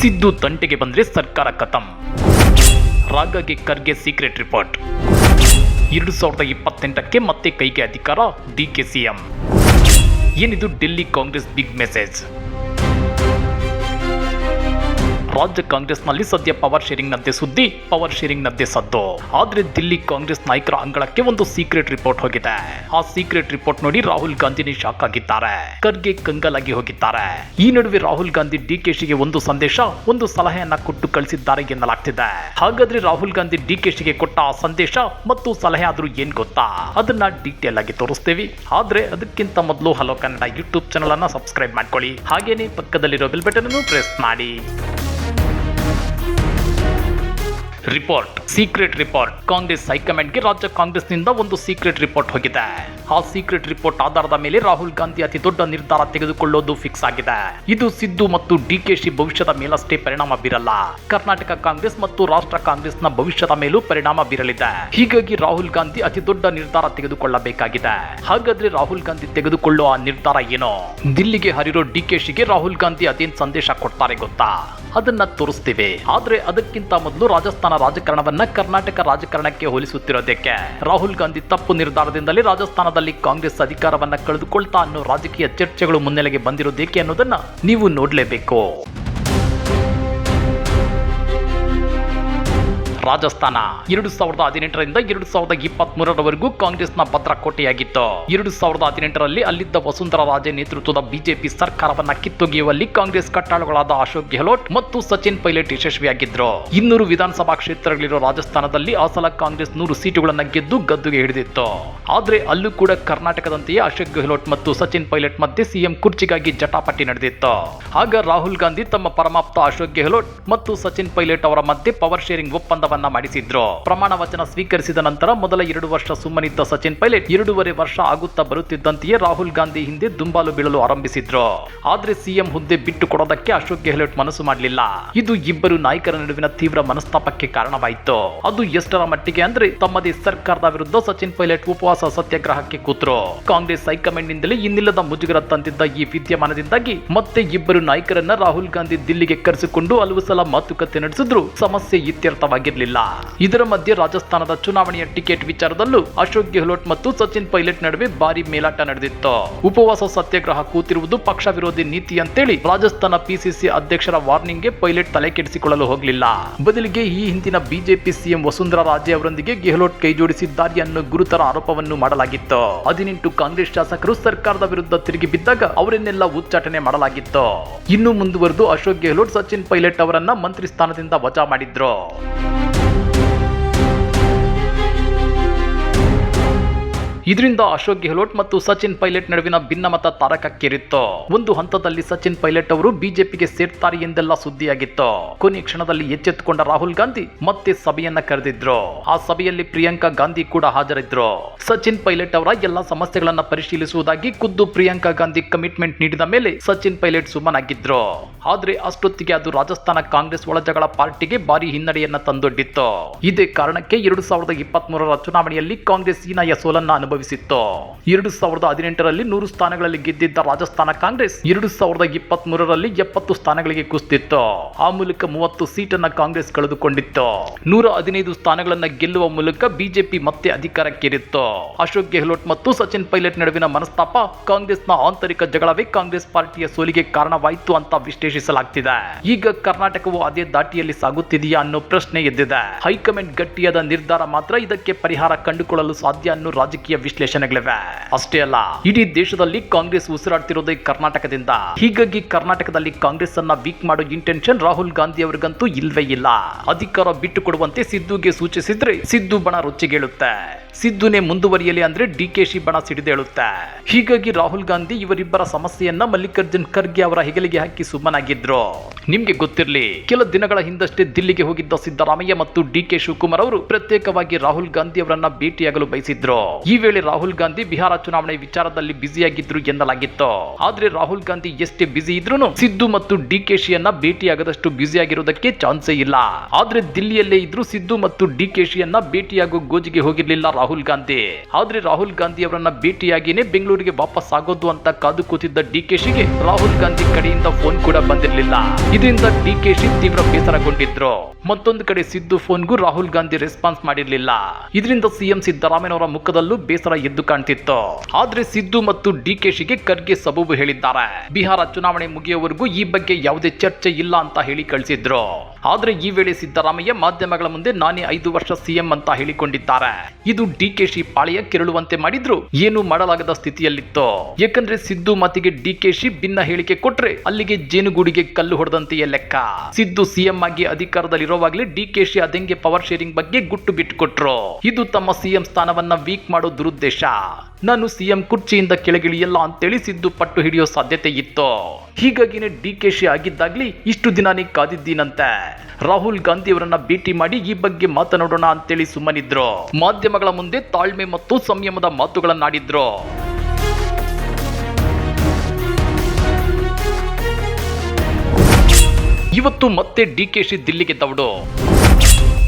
ಸಿದ್ದು ತಂಟೆಗೆ ಬಂದರೆ ಸರ್ಕಾರ ಕತಂ. ರಾಗಗೆ ಖರ್ಗೆ ಸೀಕ್ರೆಟ್ ರಿಪೋರ್ಟ್ ಎರಡು ಸಾವಿರದ ಇಪ್ಪತ್ತೆಂಟಕ್ಕೆ ಮತ್ತೆ ಕೈಗೆ ಅಧಿಕಾರ ಡಿ ಕೆ ಸಿಎಂ ಏನಿದು ಡೆಲ್ಲಿ ಕಾಂಗ್ರೆಸ್ ಬಿಗ್ ಮೆಸೇಜ್ ರಾಜ್ಯ ಕಾಂಗ್ರೆಸ್ನಲ್ಲಿ ಸದ್ಯ ಪವರ್ ಶೇರಿಂಗ್ ನದ್ದೆ ಸುದ್ದಿ, ಪವರ್ ಶೇರಿಂಗ್ ನದ್ದೆ ಸದ್ದು. ಆದ್ರೆ ದಿಲ್ಲಿ ಕಾಂಗ್ರೆಸ್ ನಾಯಕರ ಅಂಗಳಕ್ಕೆ ಒಂದು ಸೀಕ್ರೆಟ್ ರಿಪೋರ್ಟ್ ಹೋಗಿದೆ. ಆ ಸೀಕ್ರೆಟ್ ರಿಪೋರ್ಟ್ ನೋಡಿ ರಾಹುಲ್ ಗಾಂಧಿನಿ ಶಾಕ್ ಆಗಿದ್ದಾರೆ. ಖರ್ಗೆ ಕಂಗಲಾಗಿ ಹೋಗಿದ್ದಾರೆ. ಈ ನಡುವೆ ರಾಹುಲ್ ಗಾಂಧಿ ಡಿಕೆಶಿಗೆ ಒಂದು ಸಂದೇಶ, ಒಂದು ಸಲಹೆಯನ್ನ ಕೊಟ್ಟು ಕಳಿಸಿದ್ದಾರೆ ಎನ್ನಲಾಗ್ತಿದೆ. ಹಾಗಾದ್ರೆ ರಾಹುಲ್ ಗಾಂಧಿ ಡಿಕೆಶಿಗೆ ಕೊಟ್ಟ ಆ ಸಂದೇಶ ಮತ್ತು ಸಲಹೆ ಆದ್ರೂ ಏನ್ ಗೊತ್ತಾ? ಅದನ್ನ ಡೀಟೇಲ್ ಆಗಿ ತೋರಿಸ್ತೀವಿ. ಆದ್ರೆ ಅದಕ್ಕಿಂತ ಮೊದಲು ಹಲೋ ಕನ್ನಡ ಯೂಟ್ಯೂಬ್ ಚಾನಲ್ ಅನ್ನ ಸಬ್ಸ್ಕ್ರೈಬ್ ಮಾಡ್ಕೊಳ್ಳಿ. ಹಾಗೇನೆ ಪಕ್ಕದಲ್ಲಿರೋ ಬೆಲ್ ಬಟನ್ ಅನ್ನು ಪ್ರೆಸ್ ಮಾಡಿ. ರಿಪೋರ್ಟ್ ಸೀಕ್ರೆಟ್ ರಿಪೋರ್ಟ್ ಕಾಂಗ್ರೆಸ್ ಹೈಕಮಾಂಡ್ಗೆ ರಾಜ್ಯ ಕಾಂಗ್ರೆಸ್ನಿಂದ ಒಂದು ಸೀಕ್ರೆಟ್ ರಿಪೋರ್ಟ್ ಹೋಗಿದೆ. ಆ ಸೀಕ್ರೆಟ್ ರಿಪೋರ್ಟ್ ಆಧಾರದ ಮೇಲೆ ರಾಹುಲ್ ಗಾಂಧಿ ಅತಿ ದೊಡ್ಡ ನಿರ್ಧಾರ ತೆಗೆದುಕೊಳ್ಳೋದು ಫಿಕ್ಸ್ ಆಗಿದೆ. ಇದು ಸಿದ್ದು ಮತ್ತು ಡಿಕೆಶಿ ಭವಿಷ್ಯದ ಮೇಲಷ್ಟೇ ಪರಿಣಾಮ ಬೀರಲ್ಲ. ಕರ್ನಾಟಕ ಕಾಂಗ್ರೆಸ್ ಮತ್ತು ರಾಷ್ಟ್ರ ಕಾಂಗ್ರೆಸ್ನ ಭವಿಷ್ಯದ ಮೇಲೂ ಪರಿಣಾಮ ಬೀರಲಿದೆ. ಹೀಗಾಗಿ ರಾಹುಲ್ ಗಾಂಧಿ ಅತಿ ದೊಡ್ಡ ನಿರ್ಧಾರ ತೆಗೆದುಕೊಳ್ಳಬೇಕಾಗಿದೆ. ಹಾಗಾದ್ರೆ ರಾಹುಲ್ ಗಾಂಧಿ ತೆಗೆದುಕೊಳ್ಳುವ ಆ ನಿರ್ಧಾರ ಏನೋ? ದಿಲ್ಲಿಗೆ ಹರಿರೋ ಡಿಕೆಶಿಗೆ ರಾಹುಲ್ ಗಾಂಧಿ ಅದೇನ್ ಸಂದೇಶ ಕೊಡ್ತಾರೆ ಗೊತ್ತಾ? ಅದನ್ನ ತೋರಿಸ್ತೀವಿ. ಆದ್ರೆ ಅದಕ್ಕಿಂತ ಮೊದಲು ರಾಜಸ್ಥಾನ ರಾಜಕಾರಣವನ್ನ ಕರ್ನಾಟಕ ರಾಜಕಾರಣಕ್ಕೆ ಹೋಲಿಸುತ್ತಿರೋದಕ್ಕೆ. ರಾಹುಲ್ ಗಾಂಧಿ ತಪ್ಪು ನಿರ್ಧಾರದಿಂದಲೇ ರಾಜಸ್ಥಾನದಲ್ಲಿ ಕಾಂಗ್ರೆಸ್ ಅಧಿಕಾರವನ್ನ ಕಳೆದುಕೊಳ್ತಾ ಅನ್ನೋ ರಾಜಕೀಯ ಚರ್ಚೆಗಳು ಮುನ್ನೆಲೆಗೆ ಬಂದಿರೋದೇಕೆ ಅನ್ನೋದನ್ನ ನೀವು ನೋಡ್ಲೇಬೇಕು. ರಾಜಸ್ಥಾನ. ಎರಡು ಸಾವಿರದ ಹದಿನೆಂಟರಿಂದ ಎರಡು ಸಾವಿರದ ಇಪ್ಪತ್ತ್ ಮೂರರವರೆಗೂ ಕಾಂಗ್ರೆಸ್ನ ಭದ್ರಕೋಟೆಯಾಗಿತ್ತು ಎರಡು ಸಾವಿರದ ಹದಿನೆಂಟರಲ್ಲಿ ಅಲ್ಲಿದ್ದ ವಸುಂಧರಾ ರಾಜೆ ನೇತೃತ್ವದ ಬಿಜೆಪಿ ಸರ್ಕಾರವನ್ನ ಕಿತ್ತೊಗೆಯುವಲ್ಲಿ ಕಾಂಗ್ರೆಸ್ ಕಟ್ಟಾಳುಗಳಾದ ಅಶೋಕ್ ಗೆಹ್ಲೋಟ್ ಮತ್ತು ಸಚಿನ್ ಪೈಲಟ್ ಯಶಸ್ವಿಯಾಗಿದ್ರು. ಇನ್ನೂರು ವಿಧಾನಸಭಾ ಕ್ಷೇತ್ರಗಳಿರೋ ರಾಜಸ್ಥಾನದಲ್ಲಿ ಆ ಸಲ ಕಾಂಗ್ರೆಸ್ ನೂರು ಸೀಟುಗಳನ್ನ ಗೆದ್ದು ಗದ್ದುಗೆ ಹಿಡಿದಿತ್ತು. ಆದ್ರೆ ಅಲ್ಲೂ ಕೂಡ ಕರ್ನಾಟಕದಂತೆಯೇ ಅಶೋಕ್ ಗೆಹ್ಲೋಟ್ ಮತ್ತು ಸಚಿನ್ ಪೈಲಟ್ ಮಧ್ಯೆ ಸಿಎಂ ಕುರ್ಚಿಗಾಗಿ ಜಟಾಪಟಿ ನಡೆದಿತ್ತು. ಆಗ ರಾಹುಲ್ ಗಾಂಧಿ ತಮ್ಮ ಪರಮಾಪ್ತ ಅಶೋಕ್ ಗೆಹ್ಲೋಟ್ ಮತ್ತು ಸಚಿನ್ ಪೈಲಟ್ ಅವರ ಮಧ್ಯೆ ಪವರ್ ಶೇರಿಂಗ್ ಒಪ್ಪಂದವನ್ನ ಮಾಡಿಸಿದ್ರು. ಪ್ರಮಾಣ ವಚನ ಸ್ವೀಕರಿಸಿದ ನಂತರ ಮೊದಲ ಎರಡು ವರ್ಷ ಸುಮ್ಮನಿದ್ದ ಸಚಿನ್ ಪೈಲಟ್ ಎರಡೂವರೆ ವರ್ಷ ಆಗುತ್ತಾ ಬರುತ್ತಿದ್ದಂತೆಯೇ ರಾಹುಲ್ ಗಾಂಧಿ ಹಿಂದೆ ದುಂಬಾಲು ಬೀಳಲು ಆರಂಭಿಸಿದ್ರು. ಆದ್ರೆ ಸಿಎಂ ಹುದ್ದೆ ಬಿಟ್ಟು ಕೊಡೋದಕ್ಕೆ ಅಶೋಕ್ ಗೆಹ್ಲೋಟ್ ಮನಸ್ಸು ಮಾಡಲಿಲ್ಲ. ಇದು ಇಬ್ಬರು ನಾಯಕರ ನಡುವಿನ ತೀವ್ರ ಮನಸ್ತಾಪಕ್ಕೆ ಕಾರಣವಾಯಿತು. ಅದು ಎಷ್ಟರ ಮಟ್ಟಿಗೆ ಅಂದ್ರೆ ತಮ್ಮದೇ ಸರ್ಕಾರದ ವಿರುದ್ಧ ಸಚಿನ್ ಪೈಲಟ್ ಉಪವಾಸ ಸತ್ಯಾಗ್ರಹಕ್ಕೆ ಕೂತ್ರು. ಕಾಂಗ್ರೆಸ್ ಹೈಕಮಾಂಡ್ ನಿಂದಲೇ ಇನ್ನಿಲ್ಲದ ಮುಜುಗರ ತಂದಿದ್ದ ಈ ವಿದ್ಯಮಾನದಿಂದಾಗಿ ಮತ್ತೆ ಇಬ್ಬರು ನಾಯಕರನ್ನ ರಾಹುಲ್ ಗಾಂಧಿ ದಿಲ್ಲಿಗೆ ಕರೆಸಿಕೊಂಡು ಹಲವು ಸಲ ಮಾತುಕತೆ ನಡೆಸಿದ್ರು. ಸಮಸ್ಯೆ ಇತ್ಯರ್ಥವಾಗಿರ್ಲಿಲ್ಲ. ಇದರ ಮಧ್ಯೆ ರಾಜಸ್ಥಾನದ ಚುನಾವಣೆಯ ಟಿಕೆಟ್ ವಿಚಾರದಲ್ಲೂ ಅಶೋಕ್ ಗೆಹ್ಲೋಟ್ ಮತ್ತು ಸಚಿನ್ ಪೈಲಟ್ ನಡುವೆ ಭಾರಿ ಮೇಲಾಟ ನಡೆದಿತ್ತು. ಉಪವಾಸ ಸತ್ಯಾಗ್ರಹ ಕೂತಿರುವುದು ಪಕ್ಷ ವಿರೋಧಿ ನೀತಿ ಅಂತೇಳಿ ರಾಜಸ್ಥಾನ ಪಿಸಿಸಿ ಅಧ್ಯಕ್ಷರ ವಾರ್ನಿಂಗ್ಗೆ ಪೈಲಟ್ ತಲೆ ಕೆಡಿಸಿಕೊಳ್ಳಲು ಹೋಗಲಿಲ್ಲ. ಬದಲಿಗೆ ಈ ಹಿಂದಿನ ಬಿಜೆಪಿ ಸಿಎಂ ವಸುಂಧರಾ ರಾಜೇ ಅವರೊಂದಿಗೆ ಗೆಹ್ಲೋಟ್ ಕೈಜೋಡಿಸಿದ್ದಾರೆ ಅನ್ನೋ ಗುರುತರ ಆರೋಪವನ್ನು ಮಾಡಲಾಗಿತ್ತು. ಹದಿನೆಂಟು ಕಾಂಗ್ರೆಸ್ ಶಾಸಕರು ಸರ್ಕಾರದ ವಿರುದ್ಧ ತಿರುಗಿ ಬಿದ್ದಾಗ ಅವರನ್ನೆಲ್ಲ ಉಚ್ಚಾಟನೆ ಮಾಡಲಾಗಿತ್ತು. ಇನ್ನು ಮುಂದುವರೆದು ಅಶೋಕ್ ಗೆಹ್ಲೋಟ್, ಸಚಿನ್ ಪೈಲಟ್ ಅವರನ್ನ ಮಂತ್ರಿ ಸ್ಥಾನದಿಂದ ವಜಾ ಮಾಡಿದ್ರು. ಇದರಿಂದ ಅಶೋಕ್ ಗೆಹ್ಲೋಟ್ ಮತ್ತು ಸಚಿನ್ ಪೈಲಟ್ ನಡುವಿನ ಭಿನ್ನಮತ ತಾರಕಕ್ಕೇರಿತ್ತು. ಒಂದು ಹಂತದಲ್ಲಿ ಸಚಿನ್ ಪೈಲಟ್ ಅವರು ಬಿಜೆಪಿಗೆ ಸೇರ್ತಾರೆ ಎಂದೆಲ್ಲ ಸುದ್ದಿಯಾಗಿತ್ತು. ಕೊನೆ ಕ್ಷಣದಲ್ಲಿ ಎಚ್ಚೆತ್ತುಕೊಂಡ ರಾಹುಲ್ ಗಾಂಧಿ ಮತ್ತೆ ಸಭೆಯನ್ನ ಕರೆದಿದ್ರು. ಆ ಸಭೆಯಲ್ಲಿ ಪ್ರಿಯಾಂಕಾ ಗಾಂಧಿ ಕೂಡ ಹಾಜರಿದ್ರು. ಸಚಿನ್ ಪೈಲಟ್ ಅವರ ಎಲ್ಲಾ ಸಮಸ್ಯೆಗಳನ್ನ ಪರಿಶೀಲಿಸುವುದಾಗಿ ಖುದ್ದು ಪ್ರಿಯಾಂಕಾ ಗಾಂಧಿ ಕಮಿಟ್ಮೆಂಟ್ ನೀಡಿದ ಮೇಲೆ ಸಚಿನ್ ಪೈಲಟ್ ಸುಮ್ಮನಾಗಿದ್ರು. ಆದ್ರೆ ಅಷ್ಟೊತ್ತಿಗೆ ಅದು ರಾಜಸ್ಥಾನ ಕಾಂಗ್ರೆಸ್ ಒಳಜಗಳ ಪಾರ್ಟಿಗೆ ಭಾರಿ ಹಿನ್ನಡೆಯನ್ನ ತಂದೊಡ್ಡಿತ್ತು. ಇದೇ ಕಾರಣಕ್ಕೆ ಎರಡು ಸಾವಿರದ ಇಪ್ಪತ್ತ್ ಚುನಾವಣೆಯಲ್ಲಿ ಕಾಂಗ್ರೆಸ್ ಹೀನಾಯ ಸೋಲನ್ನ ಅನುಭವಿಸಿತ್ತು? ಎರಡು ಸಾವಿರದ ಹದಿನೆಂಟರಲ್ಲಿ ನೂರು ಸ್ಥಾನಗಳಲ್ಲಿ ಗೆದ್ದಿದ್ದ ರಾಜಸ್ಥಾನ ಕಾಂಗ್ರೆಸ್ ಎರಡು ಸಾವಿರದ ಇಪ್ಪತ್ತ್ ಮೂರರಲ್ಲಿ ಎಪ್ಪತ್ತು ಸ್ಥಾನಗಳಿಗೆ ಕುಸಿದಿತ್ತು ಆ ಮೂಲಕ ಮೂವತ್ತು ಸೀಟನ್ನ ಕಾಂಗ್ರೆಸ್ ಕಳೆದುಕೊಂಡಿತ್ತು. ನೂರ ಹದಿನೈದು ಸ್ಥಾನಗಳನ್ನ ಗೆಲ್ಲುವ ಮೂಲಕ ಬಿಜೆಪಿ ಮತ್ತೆ ಅಧಿಕಾರಕ್ಕೇರಿತ್ತು. ಅಶೋಕ್ ಗೆಹ್ಲೋಟ್ ಮತ್ತು ಸಚಿನ್ ಪೈಲಟ್ ನಡುವಿನ ಮನಸ್ತಾಪ ಕಾಂಗ್ರೆಸ್ನ ಆಂತರಿಕ ಜಗಳವೇ ಕಾಂಗ್ರೆಸ್ ಪಾರ್ಟಿಯ ಸೋಲಿಗೆ ಕಾರಣವಾಯಿತು ಅಂತ ವಿಶ್ಲೇಷಿಸಲಾಗ್ತಿದೆ. ಈಗ ಕರ್ನಾಟಕವು ಅದೇ ದಾಟಿಯಲ್ಲಿ ಸಾಗುತ್ತಿದೆಯಾ ಅನ್ನೋ ಪ್ರಶ್ನೆ ಎದ್ದಿದೆ. ಹೈಕಮಾಂಡ್ ಗಟ್ಟಿಯಾದ ನಿರ್ಧಾರ ಮಾತ್ರ ಇದಕ್ಕೆ ಪರಿಹಾರ ಕಂಡುಕೊಳ್ಳಲು ಸಾಧ್ಯ ಅನ್ನೋ ರಾಜಕೀಯ ವಿಶ್ಲೇಷಣೆಗಳಿವೆ. ಅಷ್ಟೇ ಅಲ್ಲ, ಇಡೀ ದೇಶದಲ್ಲಿ ಕಾಂಗ್ರೆಸ್ ಉಸಿರಾಡ್ತಿರೋದೇ ಕರ್ನಾಟಕದಿಂದ. ಹೀಗಾಗಿ ಕರ್ನಾಟಕದಲ್ಲಿ ಕಾಂಗ್ರೆಸ್ ಅನ್ನ ವೀಕ್ ಮಾಡೋ ಇಂಟೆನ್ಷನ್ ರಾಹುಲ್ ಗಾಂಧಿ ಅವರಿಗಂತೂ ಇಲ್ವೇ ಇಲ್ಲ. ಅಧಿಕಾರ ಬಿಟ್ಟು ಕೊಡುವಂತೆ ಸಿದ್ದುಗೆ ಸೂಚಿಸಿದ್ರೆ ಸಿದ್ದು ಬಣ ರುಚಿಗೇಳುತ್ತೆ ಸಿದ್ದುನೇ ಮುಂದುವರಿಯಲಿ ಅಂದ್ರೆ ಡಿ ಕೆ ಶಿ ಬಣ ಸಿಡಿದೇಳುತ್ತೆ. ಹೀಗಾಗಿ ರಾಹುಲ್ ಗಾಂಧಿ ಇವರಿಬ್ಬರ ಸಮಸ್ಯೆಯನ್ನ ಮಲ್ಲಿಕಾರ್ಜುನ್ ಖರ್ಗೆ ಅವರ ಹೆಗಲಿಗೆ ಹಾಕಿ ಸುಮ್ಮನಾಗಿದ್ರು. ನಿಮ್ಗೆ ಗೊತ್ತಿರ್ಲಿ, ಕೆಲ ದಿನಗಳ ಹಿಂದಷ್ಟೇ ದಿಲ್ಲಿಗೆ ಹೋಗಿದ್ದ ಸಿದ್ದರಾಮಯ್ಯ ಮತ್ತು ಡಿ ಕೆ ಶಿವಕುಮಾರ್ ಅವರು ಪ್ರತ್ಯೇಕವಾಗಿ ರಾಹುಲ್ ಗಾಂಧಿ ಅವರನ್ನ ಭೇಟಿಯಾಗಲು ಬಯಸಿದ್ರು. ಈ ವೇಳೆ ವೇಳೆ ರಾಹುಲ್ ಗಾಂಧಿ ಬಿಹಾರ ಚುನಾವಣೆ ವಿಚಾರದಲ್ಲಿ ಬ್ಯುಸಿಯಾಗಿದ್ರು ಎನ್ನಲಾಗಿತ್ತು. ಆದ್ರೆ ರಾಹುಲ್ ಗಾಂಧಿ ಎಷ್ಟೇ ಬ್ಯುಸಿ ಇದ್ರು ಸಿದ್ದು ಮತ್ತು ಡಿ ಡಿಕೆಶಿಯನ್ನ ಭೇಟಿಯಾಗದಷ್ಟು ಬ್ಯುಸಿಯಾಗಿರೋದಕ್ಕೆ ಚಾನ್ಸೇ ಇಲ್ಲ. ಆದ್ರೆ ದಿಲ್ಲಿಯಲ್ಲೇ ಇದ್ರು ಸಿದ್ದು ಮತ್ತು ಡಿ ಕೆಶಿಯನ್ನ ಭೇಟಿಯಾಗೋ ಗೋಜಿಗೆ ಹೋಗಿರ್ಲಿಲ್ಲ ರಾಹುಲ್ ಗಾಂಧಿ. ಆದ್ರೆ ರಾಹುಲ್ ಗಾಂಧಿ ಅವರನ್ನ ಭೇಟಿಯಾಗಿನೇ ಬೆಂಗಳೂರಿಗೆ ವಾಪಸ್ ಆಗೋದು ಅಂತ ಕಾದು ಕೂತಿದ್ದ ಶಿಗೆ ರಾಹುಲ್ ಗಾಂಧಿ ಕಡೆಯಿಂದ ಫೋನ್ ಕೂಡ ಬಂದಿರಲಿಲ್ಲ. ಇದರಿಂದ ಡಿ ಕೆಶಿ ತೀವ್ರ ಬೇಸರಗೊಂಡಿದ್ರು. ಮತ್ತೊಂದು ಕಡೆ ಸಿದ್ದು ಫೋನ್ಗೂ ರಾಹುಲ್ ಗಾಂಧಿ ರೆಸ್ಪಾನ್ಸ್ ಮಾಡಿರ್ಲಿಲ್ಲ. ಇದರಿಂದ ಸಿಎಂ ಸಿದ್ದರಾಮಯ್ಯನವರ ಮುಖದಲ್ಲೂ ಬೇಸರ ಎದ್ದು ಕಾಣ್ತಿತ್ತು? ಆದ್ರೆ ಸಿದ್ದು ಮತ್ತು ಡಿ ಕೆ ಶಿಗೆ ಖರ್ಗೆ ಸಬೂಬು ಹೇಳಿದ್ದಾರೆ. ಬಿಹಾರ ಚುನಾವಣೆ ಮುಗಿಯುವವರೆಗೂ ಈ ಬಗ್ಗೆ ಯಾವುದೇ ಚರ್ಚೆ ಇಲ್ಲ ಅಂತ ಹೇಳಿ ಕಳಿಸಿದ್ರು. ಆದ್ರೆ ಈ ವೇಳೆ ಸಿದ್ದರಾಮಯ್ಯ ಮಾಧ್ಯಮಗಳ ಮುಂದೆ ನಾನೇ ಐದು ವರ್ಷ ಸಿಎಂ ಅಂತ ಹೇಳಿಕೊಂಡಿದ್ದಾರೆ. ಇದು ಡಿ ಕೆ ಶಿ ಪಾಳೆಯ ಕೆರಳುವಂತೆ ಮಾಡಿದ್ರು. ಏನು ಮಾಡಲಾಗದ ಸ್ಥಿತಿಯಲ್ಲಿತ್ತು? ಯಾಕಂದ್ರೆ ಸಿದ್ದು ಮಾತಿಗೆ ಶಿ ಭಿನ್ನ ಹೇಳಿಕೆ ಕೊಟ್ರೆ ಅಲ್ಲಿಗೆ ಜೇನುಗೂಡಿಗೆ ಕಲ್ಲು ಹೊಡೆದಂತೆಯೇ ಲೆಕ್ಕ. ಸಿದ್ದು ಸಿಎಂ ಆಗಿ ಅಧಿಕಾರದಲ್ಲಿರುವಾಗಲೇ ಶಿ ಅದಂಗೆ ಪವರ್ ಶೇರಿಂಗ್ ಬಗ್ಗೆ ಗುಟ್ಟು ಬಿಟ್ಟುಕೊಟ್ರು ಇದು ತಮ್ಮ ಸಿಎಂ ಸ್ಥಾನವನ್ನ ವೀಕ್ ಮಾಡೋ ದುರುದ್ದೇಶ ನಾನು ಸಿಎಂ ಕುರ್ಚಿಯಿಂದ ಕೆಳಗಿಳಿಯಲ್ಲ ಅಂತೇಳಿ ಸಿದ್ದು ಪಟ್ಟು ಹಿಡಿಯೋ ಸಾಧ್ಯತೆ ಇತ್ತು. ಹೀಗಾಗಿನೇ ಡಿಕೆಶಿ ಆಗಿದ್ದಾಗ್ಲಿ ಇಷ್ಟು ದಿನ ನೀ ಕಾದಿದ್ದೀನಂತೆ. ರಾಹುಲ್ ಗಾಂಧಿ ಅವರನ್ನ ಭೇಟಿ ಮಾಡಿ ಈ ಬಗ್ಗೆ ಮಾತನಾಡೋಣ ಅಂತೇಳಿ ಸುಮ್ಮನಿದ್ರು. ಮಾಧ್ಯಮಗಳ ಮುಂದೆ ತಾಳ್ಮೆ ಮತ್ತು ಸಂಯಮದ ಮಾತುಗಳನ್ನಾಡಿದ್ರು ಇವತ್ತು ಮತ್ತೆ ಡಿಕೆಶಿ ದಿಲ್ಲಿಗೆ ದೌಡು.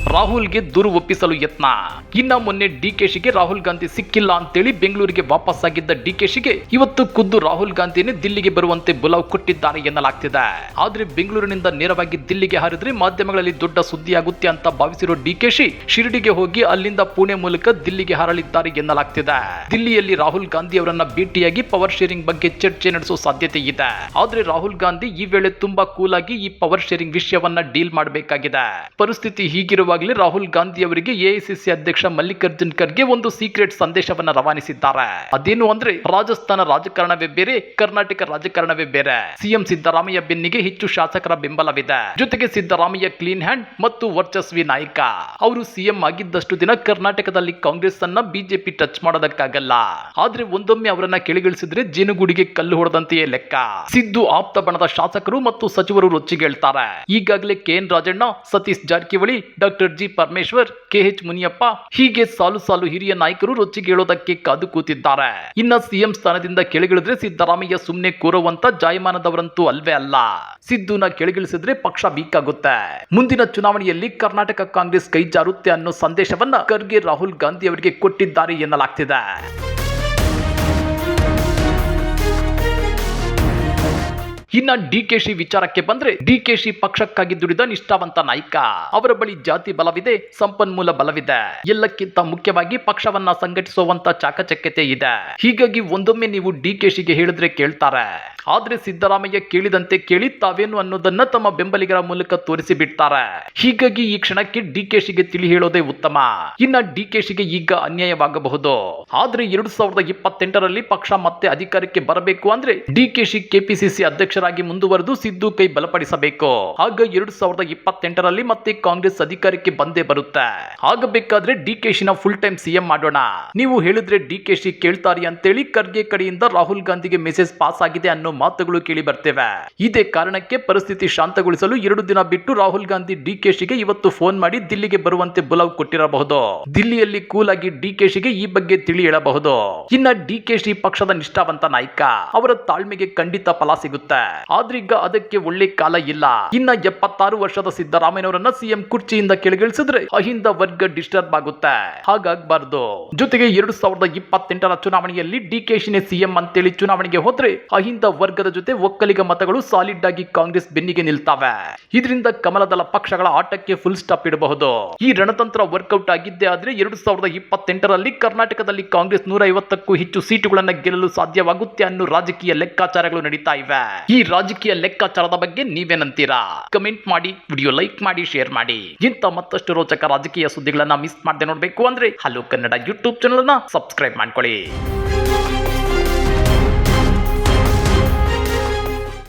ರಾಹುಲ್ಗೆ ದೂರು ಒಪ್ಪಿಸಲು ಯತ್ನ. ಇನ್ನ ಮೊನ್ನೆ ಡಿಕೆಶಿಗೆ ರಾಹುಲ್ ಗಾಂಧಿ ಸಿಕ್ಕಿಲ್ಲ ಅಂತೇಳಿ ಬೆಂಗಳೂರಿಗೆ ವಾಪಸ್ ಆಗಿದ್ದ ಡಿಕೆಶಿಗೆ ಇವತ್ತು ಖುದ್ದು ರಾಹುಲ್ ಗಾಂಧಿನೇ ದಿಲ್ಲಿಗೆ ಬರುವಂತೆ ಬುಲಾವ್ ಕೊಟ್ಟಿದ್ದಾರೆ ಎನ್ನಲಾಗ್ತಿದೆ. ಆದ್ರೆ ಬೆಂಗಳೂರಿನಿಂದ ನೇರವಾಗಿ ದಿಲ್ಲಿಗೆ ಹಾರಿದ್ರೆ ಮಾಧ್ಯಮಗಳಲ್ಲಿ ದೊಡ್ಡ ಸುದ್ದಿಯಾಗುತ್ತೆ ಅಂತ ಭಾವಿಸಿರೋ ಡಿಕೆಶಿ ಶಿರಡಿಗೆ ಹೋಗಿ ಅಲ್ಲಿಂದ ಪುಣೆ ಮೂಲಕ ದಿಲ್ಲಿಗೆ ಹಾರಲಿದ್ದಾರೆ ಎನ್ನಲಾಗ್ತಿದೆ. ದಿಲ್ಲಿಯಲ್ಲಿ ರಾಹುಲ್ ಗಾಂಧಿ ಅವರನ್ನ ಭೇಟಿಯಾಗಿ ಪವರ್ ಶೇರಿಂಗ್ ಬಗ್ಗೆ ಚರ್ಚೆ ನಡೆಸುವ ಸಾಧ್ಯತೆ ಇದೆ. ಆದ್ರೆ ರಾಹುಲ್ ಗಾಂಧಿ ಈ ವೇಳೆ ತುಂಬಾ ಕೂಲಾಗಿ ಈ ಪವರ್ ಶೇರಿಂಗ್ ವಿಷಯವನ್ನ ಡೀಲ್ ಮಾಡಬೇಕಾಗಿದೆ. ಪರಿಸ್ಥಿತಿ ಹೀಗಿರುವಾಗಲೇ ರಾಹುಲ್ ಗಾಂಧಿ ಅವರಿಗೆ ಎಐಸಿಸಿ ಅಧ್ಯಕ್ಷ ಮಲ್ಲಿಕಾರ್ಜುನ್ ಖರ್ಗೆ ಒಂದು ಸೀಕ್ರೆಟ್ ಸಂದೇಶವನ್ನ ರವಾನಿಸಿದ್ದಾರೆ. ಅದೇನು ಅಂದ್ರೆ ರಾಜಸ್ಥಾನ ರಾಜಕಾರಣವೇ ಬೇರೆ, ಕರ್ನಾಟಕ ರಾಜಕಾರಣವೇ ಬೇರೆ. ಸಿಎಂ ಸಿದ್ದರಾಮಯ್ಯ ಬೆನ್ನಿಗೆ ಹೆಚ್ಚು ಶಾಸಕರ ಬೆಂಬಲವಿದೆ. ಜೊತೆಗೆ ಸಿದ್ದರಾಮಯ್ಯ ಕ್ಲೀನ್ ಹ್ಯಾಂಡ್ ಮತ್ತು ವರ್ಚಸ್ವಿ ನಾಯಕ. ಅವರು ಸಿಎಂ ಆಗಿದ್ದಷ್ಟು ದಿನ ಕರ್ನಾಟಕದಲ್ಲಿ ಕಾಂಗ್ರೆಸ್ ಅನ್ನ ಬಿಜೆಪಿ ಟಚ್ ಮಾಡೋದಕ್ಕಾಗಲ್ಲ. ಆದ್ರೆ ಒಂದೊಮ್ಮೆ ಅವರನ್ನ ಕೆಳಗಿಳಿಸಿದ್ರೆ ಜೇನುಗೂಡಿಗೆ ಕಲ್ಲು ಹೊಡೆದಂತೆಯೇ ಲೆಕ್ಕ. ಸಿದ್ದು ಆಪ್ತ ಬಣದ ಶಾಸಕರು ಮತ್ತು ಸಚಿವರು ರೊಚ್ಚಿಗೇಳ್ತಾರೆ. ಈಗಾಗಲೇ K N Rajanna, Satish Jarkiholi, doctor G Parameshwar KH Muniyappa ಹೀಗೆ ಸಾಲು ಸಾಲು ಹಿರಿಯ ನಾಯಕರು ರೊಚ್ಚಿಗೇಳೋದಕ್ಕೆ ಕಾದು ಕೂತಿದ್ದಾರೆ. ಇನ್ನ ಸಿಎಂ ಸ್ಥಾನದಿಂದ ಕೆಳಗಿಳಿದ್ರೆ ಸಿದ್ದರಾಮಯ್ಯ ಸುಮ್ಮನೆ ಕೂರುವಂತ ಜಾಯಮಾನದವರಂತೂ ಅಲ್ವೇ ಅಲ್ಲ. ಸಿದ್ದುನ ಕೆಳಗಿಳಿಸಿದ್ರೆ ಪಕ್ಷ ವೀಕ್ ಆಗುತ್ತೆ ಮುಂದಿನ ಚುನಾವಣೆಯಲ್ಲಿ ಕರ್ನಾಟಕ ಕಾಂಗ್ರೆಸ್ ಕೈ ಜಾರುತ್ತೆ ಅನ್ನೋ ಸಂದೇಶವನ್ನ ಖರ್ಗೆ ರಾಹುಲ್ ಗಾಂಧಿ ಅವರಿಗೆ ಕೊಟ್ಟಿದ್ದಾರೆ ಎನ್ನಲಾಗ್ತಿದೆ. ಇನ್ನ ಡಿಕೆಶಿ ವಿಚಾರಕ್ಕೆ ಬಂದ್ರೆ ಡಿಕೆಶಿ ಪಕ್ಷಕ್ಕಾಗಿ ದುಡಿದ ನಿಷ್ಠಾವಂತ ನಾಯಕ. ಅವರ ಬಳಿ ಜಾತಿ ಬಲವಿದೆ, ಸಂಪನ್ಮೂಲ ಬಲವಿದೆ. ಎಲ್ಲಕ್ಕಿಂತ ಮುಖ್ಯವಾಗಿ ಪಕ್ಷವನ್ನ ಸಂಘಟಿಸುವಂತ ಚಾಕಚಕ್ಯತೆ ಇದೆ. ಹೀಗಾಗಿ ಒಂದೊಮ್ಮೆ ನೀವು ಡಿಕೆಶಿಗೆ ಹೇಳಿದ್ರೆ ಕೇಳ್ತಾರೆ. ಆದ್ರೆ ಸಿದ್ದರಾಮಯ್ಯ ಕೇಳಿದಂತೆ ಕೇಳಿ ತಾವೇನು ಅನ್ನೋದನ್ನ ತಮ್ಮ ಬೆಂಬಲಿಗರ ಮೂಲಕ ತೋರಿಸಿ ಬಿಡ್ತಾರೆ ಹೀಗಾಗಿ ಈ ಕ್ಷಣಕ್ಕೆ ಡಿಕೆಶಿಗೆ ತಿಳಿ ಹೇಳೋದೇ ಉತ್ತಮ. ಇನ್ನ ಡಿಕೆಶಿಗೆ ಈಗ ಅನ್ಯಾಯವಾಗಬಹುದು. ಆದ್ರೆ ಎರಡ್ ಸಾವಿರದ ಇಪ್ಪತ್ತೆಂಟರಲ್ಲಿ ಪಕ್ಷ ಮತ್ತೆ ಅಧಿಕಾರಕ್ಕೆ ಬರಬೇಕು ಅಂದ್ರೆ ಡಿಕೆಶಿ ಕೆಪಿಸಿಸಿ ಅಧ್ಯಕ್ಷರಾಗಿ ಮುಂದುವರೆದು ಸಿದ್ದು ಕೈ ಬಲಪಡಿಸಬೇಕು. ಆಗ ಎರಡ್ ಸಾವಿರದ ಇಪ್ಪತ್ತೆಂಟರಲ್ಲಿ ಮತ್ತೆ ಕಾಂಗ್ರೆಸ್ ಅಧಿಕಾರಕ್ಕೆ ಬಂದೇ ಬರುತ್ತೆ. ಆಗಬೇಕಾದ್ರೆ ಡಿಕೆಶಿನ ಫುಲ್ ಟೈಮ್ ಸಿಎಂ ಮಾಡೋಣ. ನೀವು ಹೇಳಿದ್ರೆ ಡಿಕೆಶಿ ಕೇಳ್ತಾರೆ ಅಂತೇಳಿ ಖರ್ಗೆ ಕಡೆಯಿಂದ ರಾಹುಲ್ ಗಾಂಧಿಗೆ ಮೆಸೇಜ್ ಪಾಸ್ ಆಗಿದೆ ಅನ್ನೋ ಮಾತುಗಳು ಕೇಳಿ ಬರ್ತೇವೆ. ಇದೇ ಕಾರಣಕ್ಕೆ ಪರಿಸ್ಥಿತಿ ಶಾಂತಗೊಳಿಸಲು ಎರಡು ದಿನ ಬಿಟ್ಟು ರಾಹುಲ್ ಗಾಂಧಿ ಡಿಕೆಶಿಗೆ ಇವತ್ತು ಫೋನ್ ಮಾಡಿ ದಿಲ್ಲಿಗೆ ಬರುವಂತೆ ಬುಲಾವ್ ಕೊಟ್ಟಿರಬಹುದು. ದಿಲ್ಲಿಯಲ್ಲಿ ಕೂಲ್ ಆಗಿ ಡಿಕೆಶಿಗೆ ಈ ಬಗ್ಗೆ ತಿಳಿ ಹೇಳಬಹುದು. ಇನ್ನ ಡಿಕೆಶಿ ಪಕ್ಷದ ನಿಷ್ಠಾವಂತ ನಾಯಕ. ಅವರ ತಾಳ್ಮೆಗೆ ಖಂಡಿತ ಫಲ ಸಿಗುತ್ತೆ. ಆದ್ರೀಗ ಅದಕ್ಕೆ ಒಳ್ಳೆ ಕಾಲ ಇಲ್ಲ. ಇನ್ನ ಎಪ್ಪತ್ತಾರು ವರ್ಷದ ಸಿದ್ದರಾಮಯ್ಯನವರನ್ನ ಸಿಎಂ ಕುರ್ಚಿಯಿಂದ ಕೆಳಗಿಳಿಸಿದ್ರೆ ಅಹಿಂದ ವರ್ಗ ಡಿಸ್ಟರ್ಬ್ ಆಗುತ್ತೆ. ಹಾಗಾಗಬಾರ್ದು. ಜೊತೆಗೆ ಎರಡು ಸಾವಿರದ ಇಪ್ಪತ್ತೆಂಟರ ಚುನಾವಣೆಯಲ್ಲಿ ಡಿಕೆಶಿನೇ ಸಿಎಂ ಅಂತೇಳಿ ಚುನಾವಣೆಗೆ ಹೋದ್ರೆ ಅಹಿಂದ ವರ್ಗದ ಜೊತೆ ಒಕ್ಕಲಿಗ ಮತಗಳು ಸಾಲಿಡ್ ಆಗಿ ಕಾಂಗ್ರೆಸ್ ಬೆನ್ನಿಗೆ ನಿಲ್ತವೆ. ಇದರಿಂದ ಕಮಲದಲ ಪಕ್ಷಗಳ ಆಟಕ್ಕೆ ಫುಲ್ ಸ್ಟಾಪ್ ಇಡಬಹುದು. ಈ ರಣತಂತ್ರ ವರ್ಕೌಟ್ ಆಗಿದ್ದೇ ಆದ್ರೆ ಎರಡು ಸಾವಿರದ ಇಪ್ಪತ್ತೆಂಟರಲ್ಲಿ ಕರ್ನಾಟಕದಲ್ಲಿ ಕಾಂಗ್ರೆಸ್ ನೂರ ಐವತ್ತಕ್ಕೂ ಹೆಚ್ಚು ಸೀಟುಗಳನ್ನ ಗೆಲ್ಲಲು ಸಾಧ್ಯವಾಗುತ್ತೆ ಅನ್ನೋ ರಾಜಕೀಯ ಲೆಕ್ಕಾಚಾರಗಳು ನಡೀತಾ ಇವೆ. ಈ ರಾಜಕೀಯ ಲೆಕ್ಕಾಚಾರದ ಬಗ್ಗೆ ನೀವೇನಂತೀರಾ ಕಮೆಂಟ್ ಮಾಡಿ ವಿಡಿಯೋ ಲೈಕ್ ಮಾಡಿ ಶೇರ್ ಮಾಡಿ. ಇಂಥ ಮತ್ತಷ್ಟು ರೋಚಕ ರಾಜಕೀಯ ಸುದ್ದಿಗಳನ್ನ ಮಿಸ್ ಮಾಡದೆ ನೋಡಬೇಕು ಅಂದ್ರೆ hello Kannada YouTube channel subscribe ಮಾಡ್ಕೊಳ್ಳಿ.